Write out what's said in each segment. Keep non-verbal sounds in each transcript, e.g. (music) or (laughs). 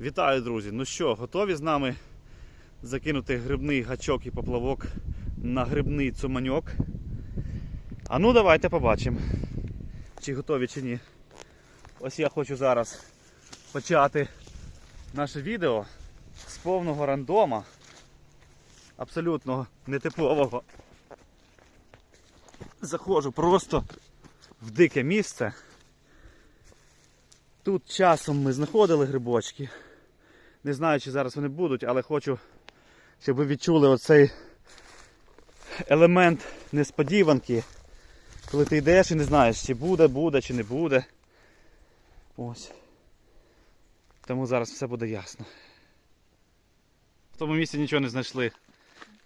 Вітаю, друзі! Ну що, готові з нами закинути грибний гачок і поплавок на грибний цуманьок? А ну давайте побачимо, чи готові, чи ні. Ось я хочу зараз почати наше відео з повного рандома, абсолютно нетипового. Заходжу просто в дике місце. Тут часом ми знаходили грибочки. Не знаю, чи зараз вони будуть, але хочу, щоб ви відчули оцей елемент несподіванки. Коли ти йдеш і не знаєш, чи буде, буде, чи не буде. Ось. Тому зараз все буде ясно. В тому місці нічого не знайшли.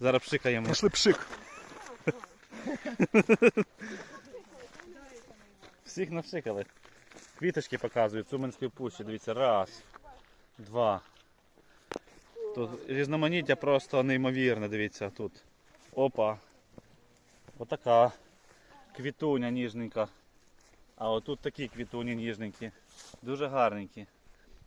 Зараз пшикаємо. Пошли пшик. Всіх навшикали. Квіточки показують, Цуманської пущі, дивіться, раз, два. Тут різноманіття просто неймовірне, дивіться тут. Опа. Отака. Квітуня ніжненька. А отут такі квітуні ніжненькі. Дуже гарненькі.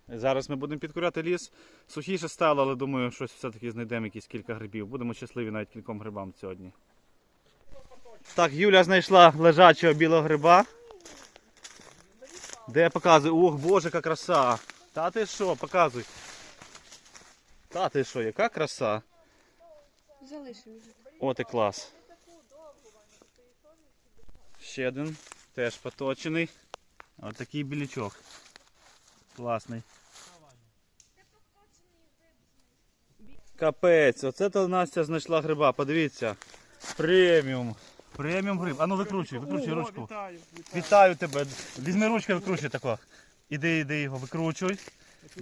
Зараз ми будемо підкуряти ліс. Сухіше стало, але думаю, щось все-таки знайдемо якісь кілька грибів. Будемо щасливі навіть кільком грибам сьогодні. Так, Юля знайшла лежачого білого гриба. Де я показую? Ох, боже, яка краса! Та ти що, показуй. Та ти що, яка краса? Залишимо. От і клас. Ще один. Теж поточений. Ось такий білячок. Класний. Капець, оце то Настя знайшла гриба, подивіться. Преміум. Преміум гриб. А ну викручуй, викручуй ручку. Вітаю. Вітаю тебе. Візьми ручку, викручуй тако. Іди, іди його, викручуй.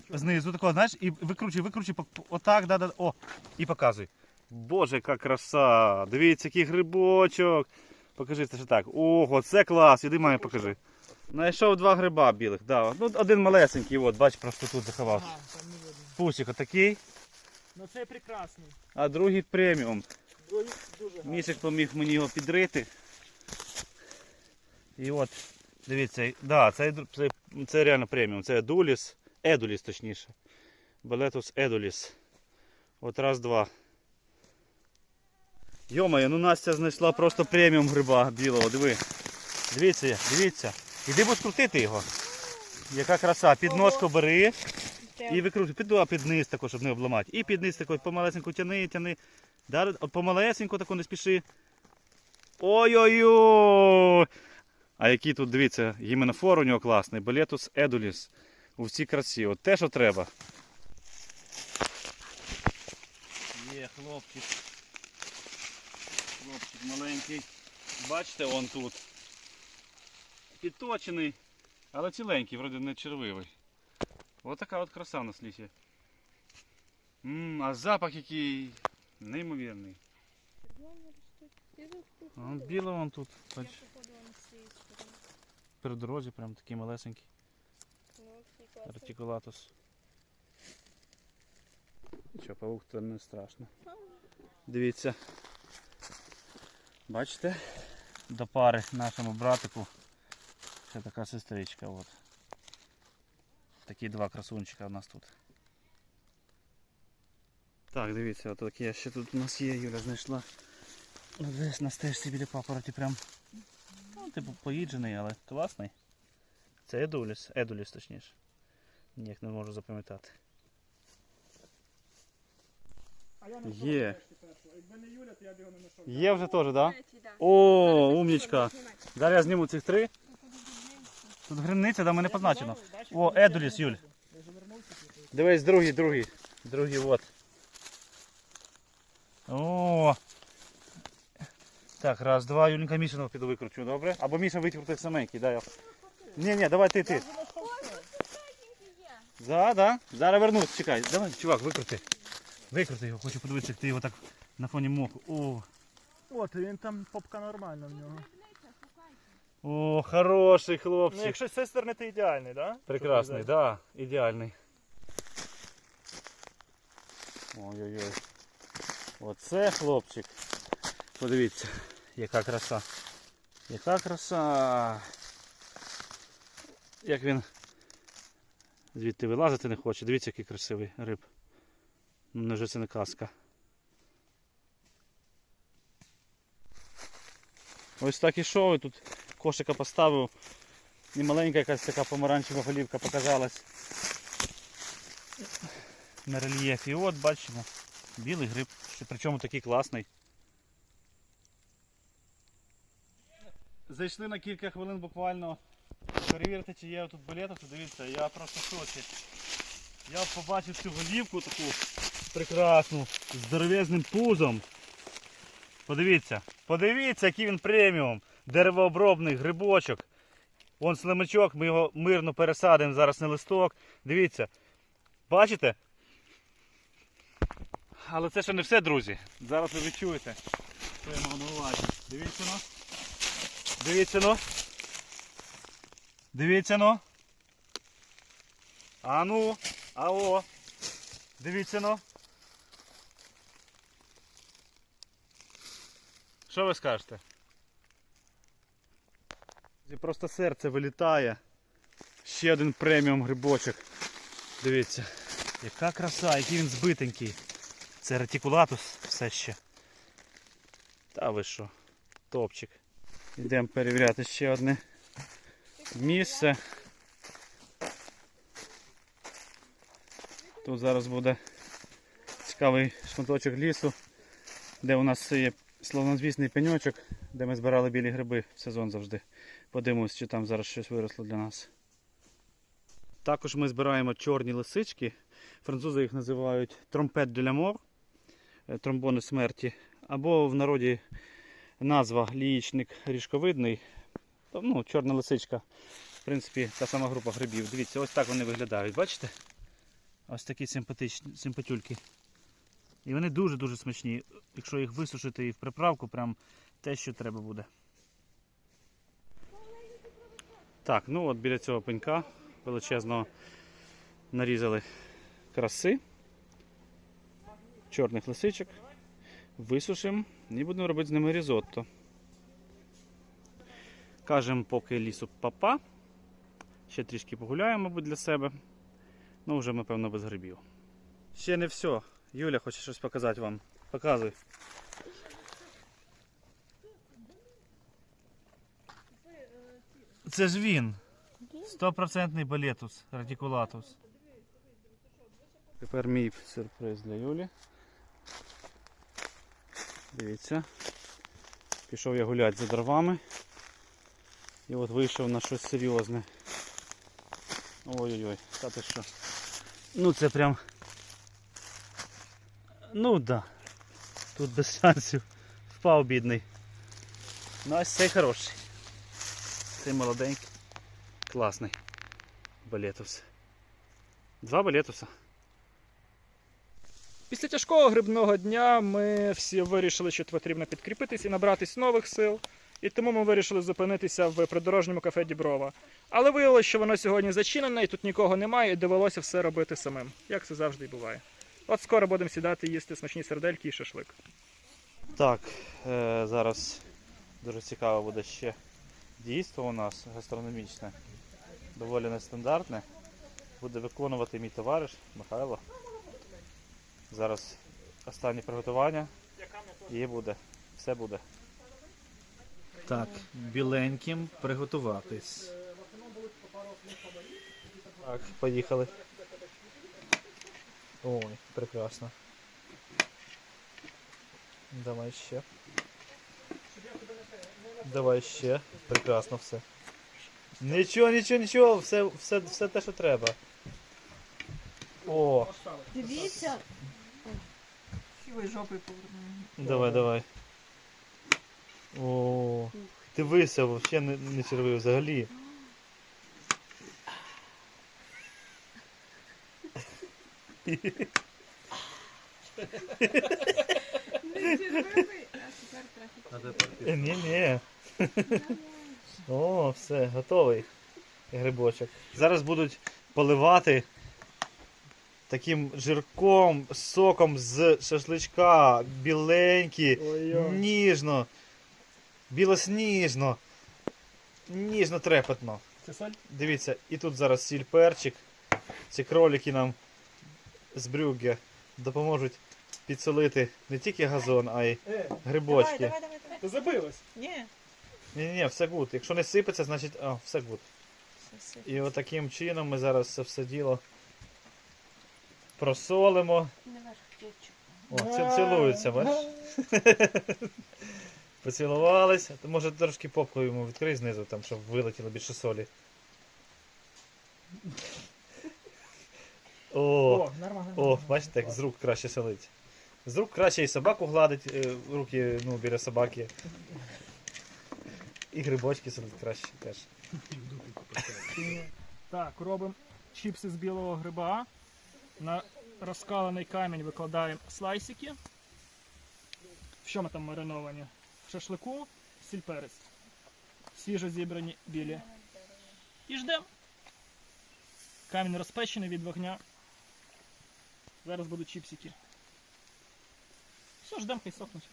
Знизу тако, знаєш, і викручуй, викручуй, пок- отак, да, да. О, і показуй. Боже, яка краса! Дивіться, який грибочок. Покажи це ж так. Ого, це клас. Іди мамі покажи. Знайшов два гриба білих. Да. Ну, один малесенький, от, бач, просто тут заховався. Ага, там не видно. Пусик отакий, Ну це прекрасний. а другий преміум. Дуже поміг мені його підрити. І от, дивіться, да, це, це, це реально преміум. Це Едуліс, Едуліс точніше. Балетус Едуліс. От раз, два. Йомає, ну Настя знайшла просто преміум гриба білого, диви. Дивіться, дивіться. Іди будеш крутити його. Яка краса. Під ножку бери і викручуй. Під, під низ також, щоб не обламати. І під низ також помалесеньку тяни, тяни. Да, от помалесеньку таку не спіши. Ой-ой-ой! А який тут, дивіться, гіменофор у нього класний, Балетус Едуліс. У всій красі. От те, що треба. Є, хлопчик. Хлопчик маленький. Бачите, он тут. Підточений, але ціленький, вроде не червивий. Ось така от краса в нас лісі. М, а запах який неймовірний. А он біло вон тут, бач, при дорозі прям такий малесенький. Артикулатус. Нічого, павук то не страшно. Дивіться. Бачите? До пари нашому братику. Це така сестричка. От. Такі два красунчика у нас тут. Так, дивіться, от такі ще тут у нас є, Юля знайшла. Десь на стежці біля папороті прям. Ну, типу поїджений, але класний. Це Едуліс, Едуліс точніше. Ніяк не можу запам'ятати. А я не Є. що першого. Якби не Юля, то я б його не знайшов. Є вже теж, так? Да? О, умнічка. Зараз я зніму цих три. Тут гримниця, да, мене позначено. О, Едуліс, Юль. Я типу. Дивись, другий, другий. Другий, от. О. Так, раз, два, Юленька Мішину піду викручу, добре? Або Міша викрутить саменький, дай я. Ні, ні, давай ти, ти. Да, да. Зараз вернусь, чекай. Давай, чувак, викрути. Викрути його, хочу подивитися, як ти його так на фоні моху. О, От, він там попка нормальна в нього. о, хороший Ну, хлопчик. якщо з цієї сторони, то ідеальний. Да? Прекрасний, да, ідеальний. Ой-ой-ой. Оце хлопчик. Подивіться, яка краса. Яка краса. Як він Звідти вилазити не хоче. Дивіться, який красивий риб. Ну, Невже це не казка. Ось так ішов і тут кошика поставив. І маленька якась така помаранчева голівка показалась на рельєфі. І от бачимо, білий гриб, причому такий класний. Зайшли на кілька хвилин буквально перевірити, чи є тут балеток, то дивіться, я просто в шоці. Я побачив цю голівку таку прекрасну, з здоровезним пузом. Подивіться, подивіться, який він преміум. Деревообробний грибочок. Вон слимачок, ми його мирно пересадимо зараз на листок. Дивіться. Бачите? Але це ще не все, друзі. Зараз ви відчуєте, що я мав на увазі. Дивіться ну. Дивіться ну. Дивіться ну. А ну. А. Дивіться ну. Що ви скажете? Просто серце вилітає. Ще один преміум грибочок. Дивіться, яка краса, який він збитенький. Це ретикулатус все ще. Та ви що, топчик. Йдемо перевіряти ще одне місце. Тут зараз буде цікавий шматочок лісу, де у нас є славнозвісний пеньочок, де ми збирали білі гриби в сезон завжди. Подивимось, чи там зараз щось виросло для нас. Також ми збираємо чорні лисички. Французи їх називають тромпет де мор, тромбони смерті. Або в народі назва лієчник ріжковидний. Ну, чорна лисичка. В принципі, та сама група грибів. Дивіться, ось так вони виглядають, бачите? Ось такі симпатюльки. І вони дуже-дуже смачні. Якщо їх висушити і в приправку, прям те, що треба буде. Так, ну от біля цього пенька величезного нарізали краси, чорних лисичок, висушимо і будемо робити з ними різотто. Кажемо, поки лісу папа. Ще трішки погуляємо, мабуть, для себе. Ну, вже, напевно, без грибів. Ще не все. Юля хоче щось показати вам. Показуй. Це ж він. Стопроцентний балетус, радикулатус. Тепер мій сюрприз для Юлі. Дивіться. Пішов я гуляти за дровами. І от вийшов на щось серйозне. Ой-ой-ой, та ти що. Ну це прям. Ну да. Тут без шансів. Впав бідний. Ну ось цей хороший. Цей молоденький. Класний. Балетус. Два балетуса. Після тяжкого грибного дня ми всі вирішили, що потрібно підкріпитись і набратись нових сил. І тому ми вирішили зупинитися в придорожньому кафе Діброва. Але виявилося, що воно сьогодні зачинене і тут нікого немає, і довелося все робити самим, як це завжди і буває. От скоро будемо сідати їсти смачні сердельки і шашлик. Так, е, зараз дуже цікаво буде ще дійство у нас гастрономічне, доволі нестандартне. Буде виконувати мій товариш Михайло. Зараз останнє приготування і буде. Все буде. Так, біленьким приготуватись. Так, поїхали. Ой, прекрасно. Давай ще. Давай ще. Прекрасно все. Нічого, нічого, нічого, все, все, все те, що треба. О, Дивіться, Сівої жопи повернемо. давай, давай. О, ти висав, взагалі не, не червив взагалі. не червивий, а тепер трохи. Ні, ні. О, все, готовий грибочок. Зараз будуть поливати таким жирком, соком з шашличка, біленькі, Ой-ой. ніжно, білосніжно, ніжно трепетно. Це соль? Дивіться, і тут зараз сіль перчик. ці кролики нам з брюгге допоможуть підсолити не тільки газон, а й Е, грибочки. Давай, давай, давай. ти забилась. Ні. Ні, ні, ні, все гуд. Якщо не сипеться, значить. А, все гуд. Все, все. І отаким чином ми зараз це все діло просолимо. О, ці- цілуються, бачиш? (laughs) Поцілувалися. То може трошки попку йому відкрий знизу, там, щоб вилетіло більше солі. О, нормально. о, бачите, як з рук краще солить. З рук краще і собаку гладить, е, руки ну, біля собаки. І грибочки солить краще теж. Так, робимо чіпси з білого гриба. На розкалений камінь викладаємо слайсики. Що ми там мариновані? В шашлику, сіль перець. Свіжо зібрані білі. І ждемо. Камінь розпечений від вогня. Зараз будуть чіпсики. Все, ждемо, хай сохнуть.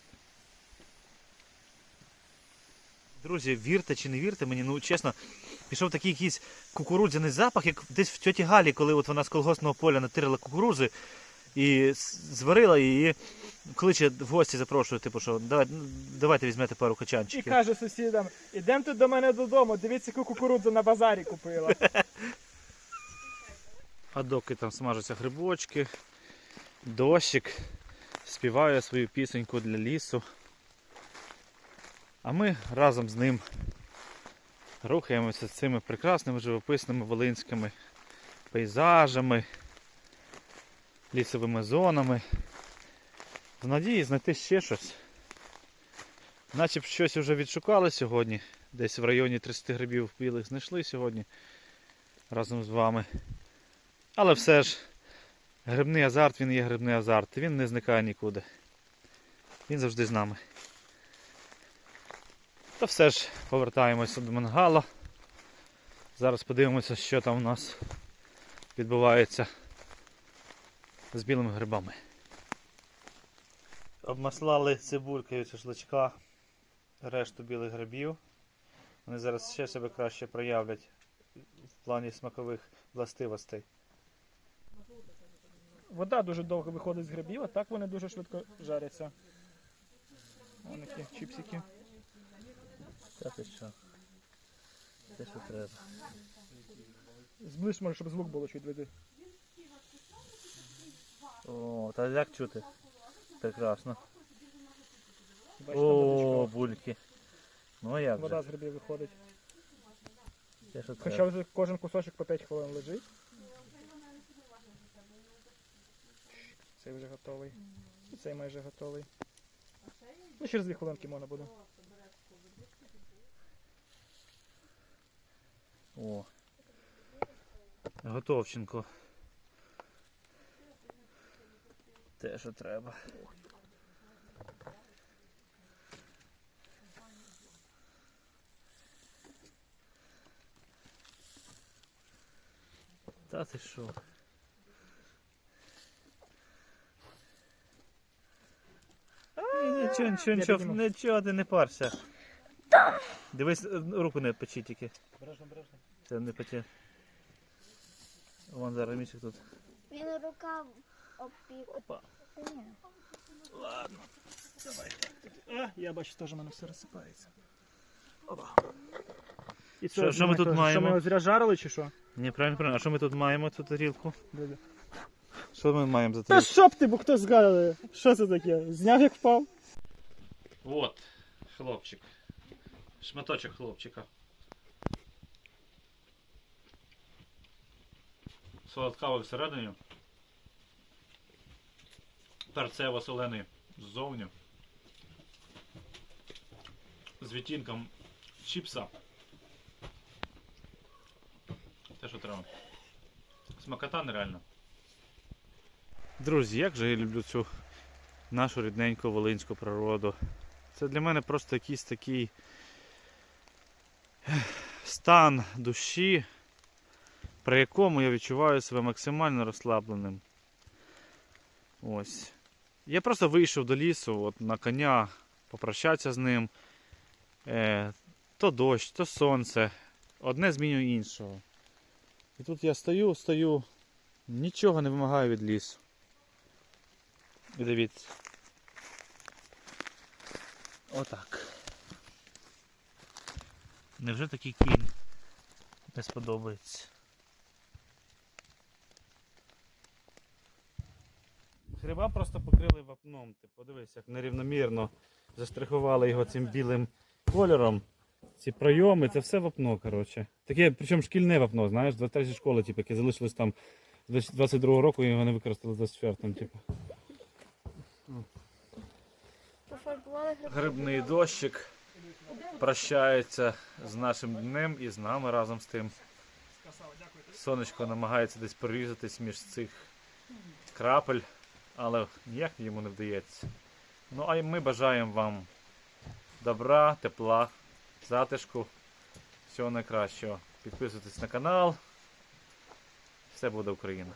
Друзі, вірте чи не вірте мені, ну чесно, пішов такий якийсь кукурудзяний запах, як десь в тьоті Галі, коли от вона з колгоспного поля натирила кукурудзи і зварила її. Кличе в гості запрошує, типу, що давай, ну, давайте візьмете пару І каже сусідам, ідемте до мене додому, дивіться, яку кукурудзу на базарі купила. (laughs) А доки там смажаться грибочки, дощик співає свою пісеньку для лісу. А ми разом з ним рухаємося з цими прекрасними живописними волинськими пейзажами, лісовими зонами. В надії знайти ще щось. Наче б щось вже відшукали сьогодні. Десь в районі 30 грибів білих знайшли сьогодні разом з вами. Але все ж, грибний азарт, він є грибний азарт. Він не зникає нікуди. Він завжди з нами. Та все ж повертаємося до мангала. Зараз подивимося, що там у нас відбувається з білими грибами. Обмаслали цибулькою шашличка решту білих грибів. Вони зараз ще себе краще проявлять в плані смакових властивостей. Вода дуже довго виходить з грибів, а так вони дуже швидко жаряться. Вон які чіпсики. Та ти що? Те, що треба. Зближ, може, щоб звук було чуть веди. О, та як чути? Прекрасно. Бачиш, там О, водичка. бульки. Ну як Вода же? з грибів виходить. Те, що Хоча треба. вже кожен кусочок по 5 хвилин лежить. Цей вже готовий. І цей майже готовий. Ну, через 2 хвилинки можна буде. О. Готовченко. Те, що треба. Та ти що? Ні, Нічого, нічого, нічого, нічого, ти не парся. Дивись, е, руку не печи тільки. Це не пече. Вон зараз місяць тут. Він рукав обпік. Опа. Ні. Ладно. А, я бачу, теж у мене все розсипається. І Що- що ми тут Що маємо? ми його зря жарили чи що? Ні, правильно, правильно. А що ми тут маємо цю тарілку? Дядя? Що ми маємо за Та тарілку? що б ти, бо хто згадує? Що це таке? Зняв як впав? От, хлопчик. Шматочок хлопчика. Солодкавий всередині. Перцево солений ззовні. З відтінком чіпса. Те, що треба. Смакота нереальна. Друзі, як же я люблю цю нашу рідненьку волинську природу. Це для мене просто якийсь такий стан душі, при якому я відчуваю себе максимально розслабленим. Ось. Я просто вийшов до лісу от, на коня, попрощатися з ним. Е, то дощ, то сонце. Одне змінює іншого. І тут я стою, стою Нічого не вимагаю від лісу. І дивіться. Отак. Невже такий кінь не сподобається? Гриба просто покрили вапном. Ти подивись, як нерівномірно заштрихували його цим білим кольором. Ці пройоми, це все вапно, коротше. Таке, причому шкільне вапно, знаєш, 23 школи, типу, яке залишилось там з 22-го року і його не використали з 24-м, типу. Грибний дощик прощається з нашим днем і з нами разом з тим. Сонечко намагається десь прорізатись між цих крапель, але ніяк йому не вдається. Ну а ми бажаємо вам добра, тепла, затишку, всього найкращого. Підписуйтесь на канал. Все буде Україна.